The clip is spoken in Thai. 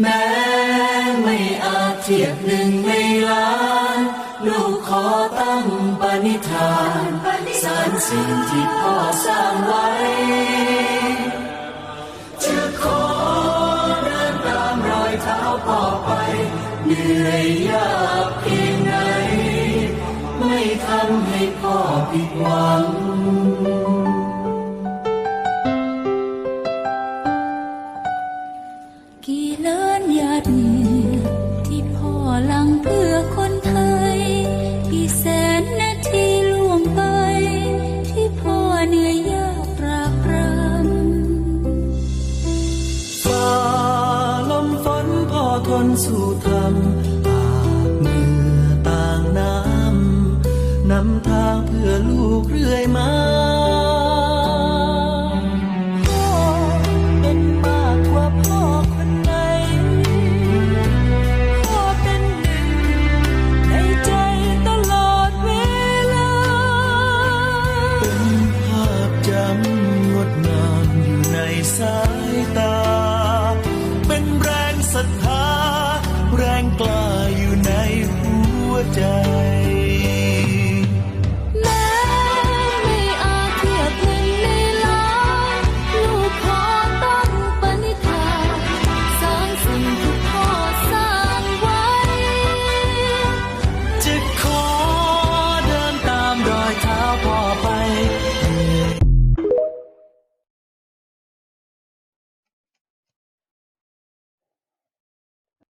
แม้ไม่อาจเทียบหนึ่งในล้าน ลูกขอตั้งปณิธานสารสิ่งที่พ่อสร้างไว้ จะขอเดินตามรอยเท้าพ่อไปเหนื่อยยากเพียงไหนไม่ทำให้พ่อผิดหวัง ด ที่พ่อหลังเพื่อคนไทย กี่แสนนาทีล่วงไป ที่พ่อเหนื่อยยากตรากตรำฝ่าลมฝนพ่อทนสู้ทำอาบเหงื่อต่างน้ำนำทางเพื่อลูกเรื่อยมา die.